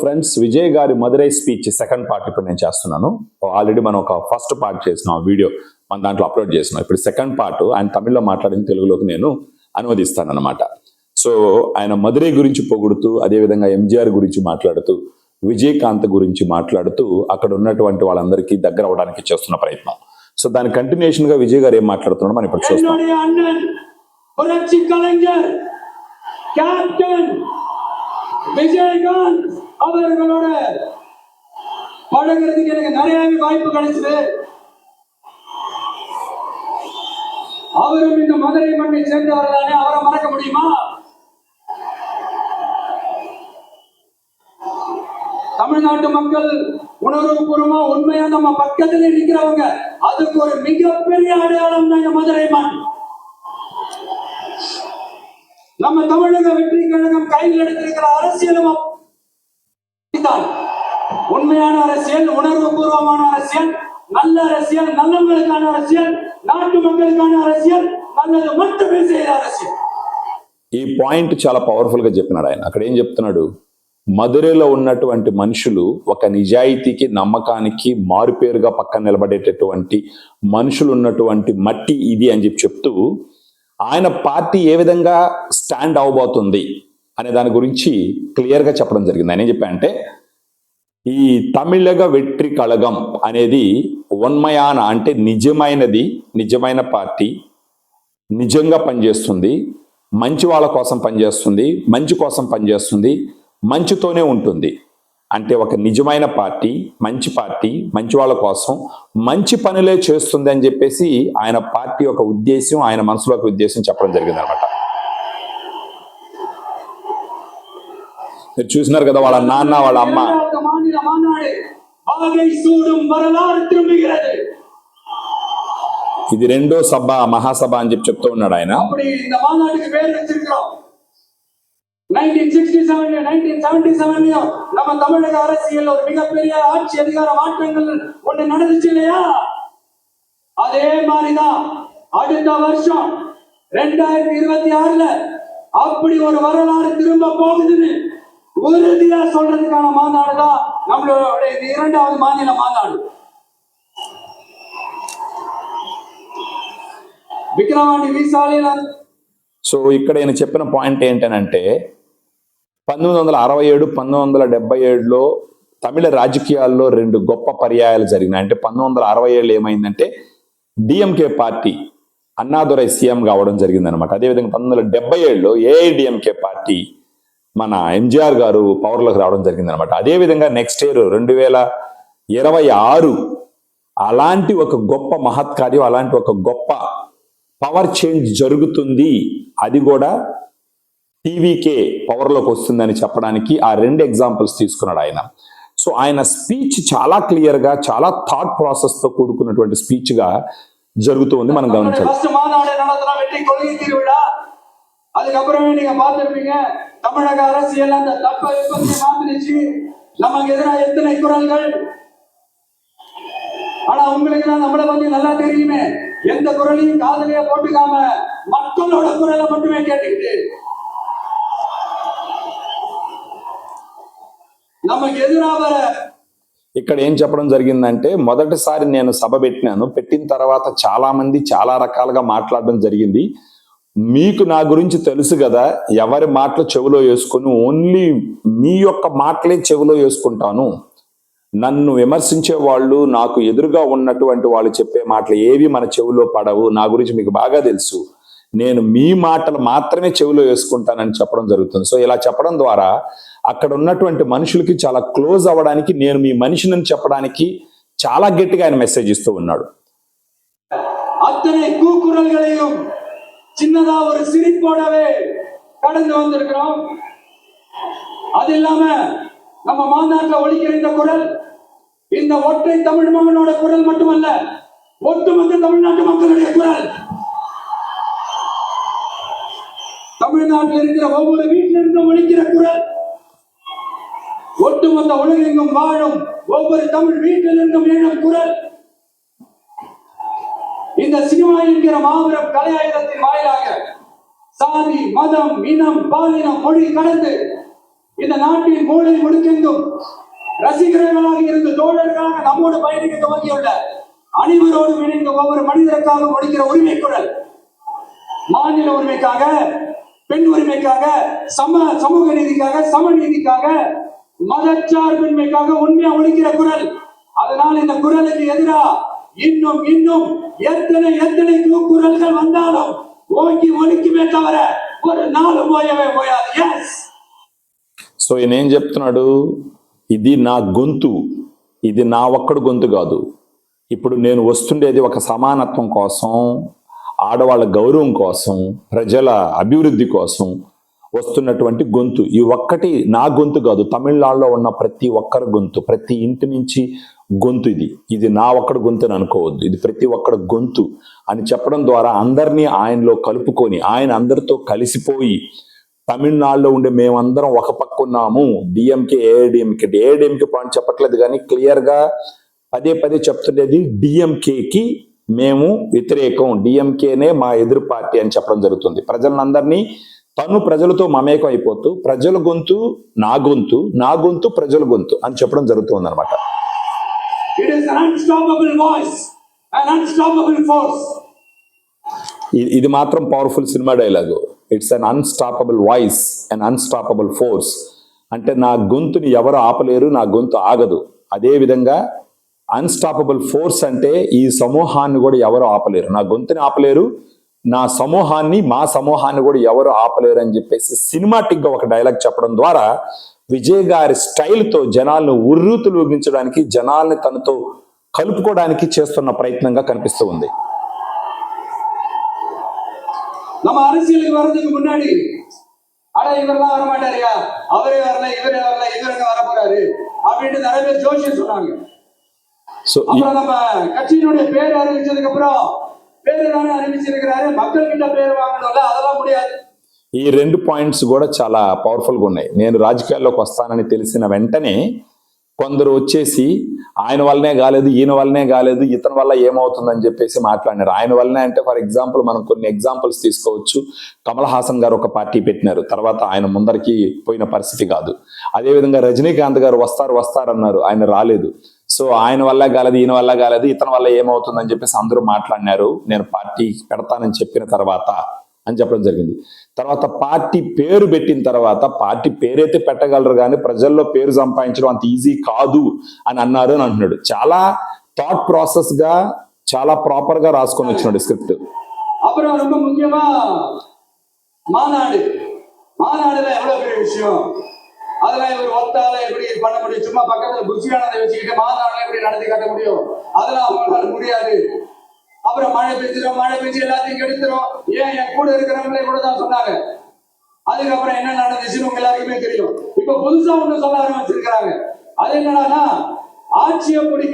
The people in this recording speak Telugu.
ఫ్రెండ్స్ విజయ్ గారి మదురై స్పీచ్ సెకండ్ పార్ట్ ఇప్పుడు నేను చేస్తున్నాను. ఆల్రెడీ మనం ఒక ఫస్ట్ పార్ట్ చేసినాం వీడియో మన దాంట్లో అప్లోడ్ చేసినాం. ఇప్పుడు సెకండ్ పార్ట్ ఆయన తమిళ్ళో మాట్లాడిన తెలుగులోకి నేను అనువదిస్తాను అనమాట సో ఆయన మదురై గురించి పొగుడుతూ అదేవిధంగా ఎంజిఆర్ గురించి మాట్లాడుతూ విజయకాంత్ గురించి మాట్లాడుతూ అక్కడ ఉన్నటువంటి వాళ్ళందరికీ దగ్గర అవడానికి చేస్తున్న ప్రయత్నం. సో దాని కంటిన్యూషన్గా విజయ్ గారు ఏం మాట్లాడుతున్నాడో మనం ఇప్పుడు చూస్తాం. விஜயகாந்த் அவர்களோட பழகிறதுக்கு எனக்கு நிறையவே வாய்ப்பு கிடைச்சது. அவரும் இந்த மதுரை மண்ணை சேர்ந்தவர் தானே அவரை மறக்க முடியுமா? தமிழ்நாட்டு மக்கள் உணர்வுபூர்வமா உண்மையா நம்ம பக்கத்துல நிக்கிறவங்க அதுக்கு ஒரு மிகப்பெரிய அடையாளம் தான் இந்த மதுரை மண். நம்ம தமிழக வெற்றி கழகம் கையில் எடுத்திருக்கிற அரசியலும் அப்படித்தான். உண்மையான அரசியல் உணர்வுபூர்வமான அரசியல் நல்ல அரசியல் நல்லவங்களுக்கான அரசியல் நாட்டு மக்களுக்கான அரசியல் நல்லது மட்டுமே செய்யற அரசியல் ఈ పాయింట్ చాలా పవర్ఫుల్ గా చెప్పినాడు ఆయన అక్కడ ఏం చెప్తున్నాడు మధురైలో ఉన్నటువంటి మనుషులు ఒక నిజాయితీకి నమ్మకానికి మారుపేరుగా పక్కన నిలబడేటటువంటి మనుషులు ఉన్నటువంటి మట్టి ఇది అని చెప్పి చెప్తూ ఆయన పార్టీ ఏ విధంగా స్టాండ్ అవబోతుంది అనే దాని గురించి క్లియర్గా చెప్పడం జరిగింది. ఆయన ఏం చెప్పారంటే ఈ తమిళగ వెట్రి కళగం అనేది ఉన్మయాన అంటే నిజమైనది నిజమైన పార్టీ నిజంగా పనిచేస్తుంది మంచి వాళ్ళ కోసం పనిచేస్తుంది మంచి కోసం పనిచేస్తుంది మంచితోనే ఉంటుంది. అంటే ఒక నిజమైన పార్టీ మంచి పార్టీ మంచి వాళ్ళ కోసం మంచి పనులే చేస్తుంది అని చెప్పేసి ఆయన పార్టీ ఒక ఉద్దేశం ఆయన మనసులోకి ఉద్దేశం చెప్పడం జరిగింది అనమాట మీరు చూసినారు కదా వాళ్ళ నాన్న వాళ్ళ అమ్మ. ఇది రెండో సభ మహాసభ అని చెప్పి చెప్తూ ఉన్నాడు ఆయన. Nineteen sixty seven nineteen seventy seven sixty seven nineteen seventy செவன்லயும் நம்ம தமிழக அரசியல் ஒரு மிகப்பெரிய ஆட்சி அதிகார மாற்றங்கள் ஒண்ணு நடந்துச்சு இல்லையா அதே மாதிரிதான் அடுத்த வருஷம் ரெண்டாயிரத்தி இருபத்தி ஆறுல அப்படி ஒரு வரலாறு திரும்ப போகுதுன்னு உறுதியா சொல்றதுக்கான மாநாடு தான் நம்மளோட இந்த இரண்டாவது மாநில மாநாடு విక్రమాండి వీసాలేనా సో ఇక్కడ ఈయన చెప్పిన పాయింట్ ఏంటనంటే పంతొమ్మిది వందల అరవై ఏడు పంతొమ్మిది వందల డెబ్బై ఏడులో తమిళ రాజకీయాల్లో రెండు గొప్ప పర్యాయాలు జరిగినాయి. అంటే పంతొమ్మిది వందల అరవై ఏళ్ళు ఏమైందంటే డిఎంకే పార్టీ అన్నాదురై సీఎం కావడం జరిగిందనమాట అదేవిధంగా పంతొమ్మిది వందల డెబ్బై ఏడులో ఏఐడిఎంకే పార్టీ మన ఎంజిఆర్ గారు పవర్లోకి రావడం జరిగిందనమాట అదేవిధంగా నెక్స్ట్ ఇయర్ రెండు వేల ఇరవై ఆరు అలాంటి ఒక గొప్ప మహత్కార్యం అలాంటి ఒక గొప్ప పవర్ చేంజ్ జరుగుతుంది. అది కూడా టీవీకే పవర్లోకి వస్తుందని చెప్పడానికి ఆ రెండు ఎగ్జాంపుల్స్ తీసుకున్నాడు ఆయన సో ఆయన స్పీచ్ చాలా క్లియర్గా చాలా థాట్ ప్రాసెస్తో కూడుకున్నటువంటి స్పీచ్గా జరుగుతూ ఉంది మనం గమనించాలి ஃபர்ஸ்ட் மாநாடு நடத்தின வெற்றி கொள்கை திருவிழா அதுக்கப்புறமே நீங்க பார்த்திருப்பீங்க தமிழக அரசியல் அந்த தப்ப விபத்தை மாத்தினுச்சு நமக்கு எதிராக எத்தனை குரல்கள் ஆனா உங்களுக்கு தான் நம்மளை பத்தி நல்லா தெரியுமே எந்த குரலையும் காதலியே போட்டுக்காம மக்களோட குரலை மட்டுமே கேட்டுக்கிட்டு ఇక్కడ ఏం చెప్పడం జరిగిందంటే మొదటిసారి నేను సభ పెట్టినాను. పెట్టిన తర్వాత చాలా మంది చాలా రకాలుగా మాట్లాడడం జరిగింది. మీకు నా గురించి తెలుసు కదా ఎవరి మాటలు చెవిలో వేసుకొని ఓన్లీ మీ యొక్క మాటలే చెవిలో వేసుకుంటాను. నన్ను విమర్శించే వాళ్ళు నాకు ఎదురుగా ఉన్నటువంటి వాళ్ళు చెప్పే మాటలు ఏవి మన చెవిలో పడవు. నా గురించి మీకు బాగా తెలుసు. నేను మీ మాటలు మాత్రమే చెవిలో వేసుకుంటానని చెప్పడం జరుగుతుంది సో ఇలా చెప్పడం ద్వారా అక్కడ ఉన్నటువంటి మనుషులకి చాలా క్లోజ్ అవ్వడానికి నేను మీ మనిషిని చెప్పడానికి చాలా గట్టిగా ఆయన మెసేజ్ ఇస్తూ ఉన్నాడు அத்தனை கூக்குரல்களையும் சின்னதா ஒரு சிரிப்போடவே கடந்து வந்திருக்கிறோம் அது இல்லாம நம்ம மாநாட்டில் ஒழிக்கிற இந்த குரல் இந்த ஒற்றை தமிழ் மகனோட குரல் மட்டுமல்ல ஒட்டுமொத்த தமிழ்நாட்டு மக்களுடைய குரல் தமிழ்நாட்டில் இருக்கிற ஒவ்வொரு வீட்டிலிருந்தும் ஒழிக்கிற குரல். ஒட்டுமொத்த உலகெங்கும் வாழும் ஒவ்வொரு தமிழ் வீட்டிலிருந்தும் எழும் குரல். இந்த சினிமா என்கிற மாபெரும் கலையாயுதத்தின் வாயிலாக சாதி மதம் இனம் பாலினம் மொழி கடந்து இந்த நாட்டின் மூளை முடுக்கெங்கும் ரசிகர்களாக இருந்து தோழர்களாக நம்மோடு பயணிக்க துவங்கியுள்ள அனைவரோடும் இணைந்த ஒவ்வொரு மனிதருக்காக ஒழிக்கிற உரிமை குரல் மாநில உரிமைக்காக பெண் உரிமைக்காக சம சமூக நீதிக்காக சமநீதிக்காக மதச்சார்பின்மைக்காக உண்மையா ஒழிக்கிற குரல் அதனால் இந்த குரலுக்கு எதிரா இன்னும் இன்னும் எத்தனை எத்தனை குரல்கள் வந்தாலும் ஓங்கி ஒழிக்குமே தவிர ஒரு நாள் போயவே போயாது எஸ் సో ఈయన ఏం చెప్తున్నాడు ఇది నా గొంతు ఇది నా ఒక్కడు గొంతు కాదు ఇప్పుడు నేను వస్తుండేది ఒక సమానత్వం కోసం ఆడవాళ్ళ గౌరవం కోసం ప్రజల అభివృద్ధి కోసం వస్తున్నటువంటి గొంతు. ఈ ఒక్కటి నా గొంతు కాదు తమిళనాడులో ఉన్న ప్రతి ఒక్కరి గొంతు ప్రతి ఇంటి నుంచి గొంతు ఇది. ఇది నా ఒక్కడి గొంతు అని అనుకోవద్దు. ఇది ప్రతి ఒక్కడి గొంతు అని చెప్పడం ద్వారా అందరినీ ఆయనలో కలుపుకొని ఆయన అందరితో కలిసిపోయి తమిళనాడులో ఉండే మేమందరం ఒక పక్క ఉన్నాము. డిఎంకే ఏఐడిఎంకే ఏఐడిఎంకే పాయింట్ చెప్పట్లేదు కానీ క్లియర్గా పదే పదే చెప్తుండేది డిఎంకేకి మేము వ్యతిరేకం డిఎంకేనే మా ఎదురు పార్టీ అని చెప్పడం జరుగుతుంది. ప్రజలందరినీ తను ప్రజలతో మమేకం అయిపోతూ ప్రజల గొంతు నా గొంతు నా గొంతు ప్రజల గొంతు అని చెప్పడం జరుగుతుంది అనమాట. ఇది మాత్రం powerful cinema dialogue it's un unstoppable voice and unstoppable force అంటే నా గొంతుని ఎవరు ఆపలేరు నా గొంతు ఆగదు. అదే విధంగా అన్స్టాపబుల్ ఫోర్స్ అంటే ఈ సమూహాన్ని కూడా ఎవరు ఆపలేరు నా గొంతుని ఆపలేరు నా సమూహాన్ని మా సమూహాన్ని కూడా ఎవరు ఆపలేరు అని చెప్పేసి సినిమాటిక్ గా ఒక డైలాగ్ చెప్పడం ద్వారా విజయ్ గారి స్టైల్తో జనాలను ఉర్రూతులూగించడానికి జనాల్ని తనతో కలుపుకోవడానికి చేస్తున్న ప్రయత్నంగా కనిపిస్తూ ఉంది நம்ம அரசியலுக்கு வர்றதுக்கு முன்னாடி அட இவரெல்லாம் வர மாட்டாருயா அவரே வரல இவரே வரல இவருங்க வர போறாரு அப்படின்ட்டு நிறைய பேர் ஜோசியம் சொன்னாங்க సో ఈ- அப்புறம் நம்ம கட்சியினுடைய பேர் அறிவிச்சதுக்கு அப்புறம் பேரு தானே அறிவிச்சிருக்கிறாரு மக்கள் கிட்ட பேர் வாங்கணும்ல அதெல்லாம் முடியாது ఈ రెండు పాయింట్స్ కూడా చాలా పవర్ఫుల్గా ఉన్నాయి నేను రాజకీయాల్లోకి వస్తానని తెలిసిన వెంటనే కొందరు వచ్చేసి ఆయన వల్లనే కాలేదు ఈయన వల్లనే కాలేదు ఇతని వల్ల ఏమవుతుందని చెప్పేసి మాట్లాడినారు ఆయన వల్లనే అంటే ఫర్ ఎగ్జాంపుల్ మనం కొన్ని ఎగ్జాంపుల్స్ తీసుకోవచ్చు కమల్ హాసన్ గారు ఒక పార్టీ పెట్టినారు తర్వాత ఆయన ముందరికి పోయిన పరిస్థితి కాదు అదేవిధంగా రజనీకాంత్ గారు వస్తారు వస్తారన్నారు ఆయన రాలేదు సో ఆయన వల్ల కాలేదు ఈయన వల్ల కాలేదు ఇతని వల్ల ఏమవుతుందని చెప్పేసి అందరూ మాట్లాడినారు నేను పార్టీ పెడతానని చెప్పిన తర్వాత అని చెప్పడం జరిగింది తర్వాత పార్టీ పేరు పెట్టిన తర్వాత పార్టీ పేరైతే పెట్టగలరు కానీ ప్రజల్లో పేరు సంపాదించడం అంత ఈజీ కాదు అని అన్నారు అని అంటున్నాడు చాలా థాట్ ప్రాసెస్ గా చాలా ప్రాపర్ గా రాసుకొని వచ్చినాడు స్క్రిప్ట్ அப்புறம் ரொம்ப முக்கியமா மாநாடு மாநாடுல எவ்வளவு பெரிய விஷயம் அதெல்லாம் இவர் ஒத்தால எப்படி பண்ண முடியும்? சும்மா பக்கத்துல புஷியானதை வச்சுக்கிட்டு மாதாவில எப்படி நடத்தி காட்ட முடியும்? அதெல்லாம் அவங்களால முடியாது. அப்புறம் மழை பெஞ்சிடும் மழை பெஞ்சு எல்லாத்தையும் கெடுத்துரும். ஏன் என் கூட இருக்கிறவங்களே கூட தான் சொன்னாங்க. அதுக்கப்புறம் என்ன நடந்துச்சுன்னு உங்க எல்லாருக்குமே தெரியும். இப்ப புதுசா ஒண்ணு சொல்ல ஆரம்பிச்சிருக்கிறாங்க அது என்னன்னா ஆட்சியை பிடிக்க